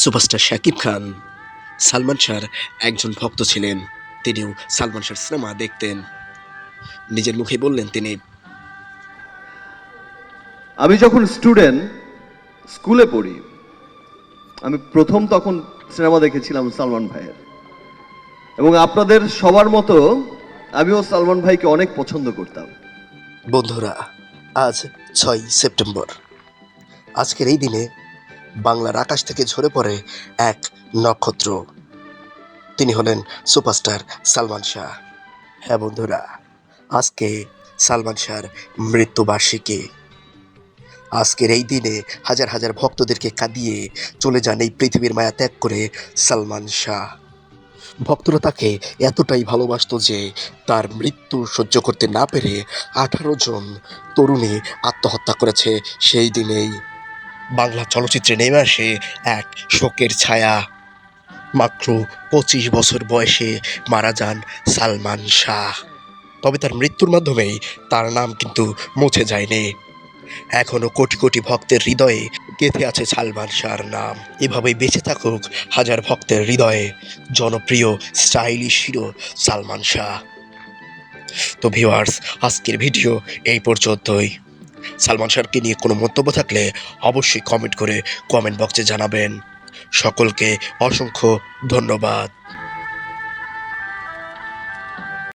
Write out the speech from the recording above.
Superstar Shakib Khan. Salman শাহর একজন ভক্ত ছিলেন। তিনিও সালমান শাহর সিনেমা দেখতেন। নিজের মুখে বললেন তিনি আমি যখন স্টুডেন্ট স্কুলে পড়ি আমি প্রথম তখন সিনেমা দেখেছিলাম সালমান ভাইয়ের। এবং আপনাদের সবার মতো আমিও সালমান ভাইকে অনেক পছন্দ করতাম। বন্ধুরা আজ ছয় সেপ্টেম্বর। আজকের এই দিনে বাংলার আকাশ থেকে ঝরে পড়ে এক নক্ষত্র। তিনি হলেন সুপারস্টার সালমান শাহ। হ্যাঁ বন্ধুরা, আজকে সালমান শাহর মৃত্যুবার্ষিকী। আজকের এই দিনে হাজার হাজার ভক্তদেরকে কাঁদিয়ে চলে যান এই পৃথিবীর মায়া ত্যাগ করে সালমান শাহ। ভক্তরা তাকে এতটাই ভালোবাসত যে তার মৃত্যু সহ্য করতে না পেরে আঠারো জন তরুণী আত্মহত্যা করেছে সেই দিনেই। বাংলা চলচ্চিত্রে নেমে আসে এক শোকের ছায়া। মাত্র পঁচিশ বছর বয়সে মারা যান সালমান শাহ। তবে তার মৃত্যুর মাধ্যমেই তার নাম কিন্তু মুছে যায়নি। এখনও কোটি কোটি ভক্তের হৃদয়ে গেঁথে আছে সালমান শাহর নাম। এভাবে বেঁচে থাকুক হাজার ভক্তের হৃদয়ে জনপ্রিয়, স্টাইলিশ হিরো সালমান শাহ। তো ভিউয়ার্স, আজকের ভিডিও এই পর্যন্তই। সালমান শাহকে নিয়ে কোনো মন্তব্য থাকলে অবশ্যই কমেন্ট করে কমেন্ট বক্সে জানাবেন। সকলকে অসংখ্য ধন্যবাদ।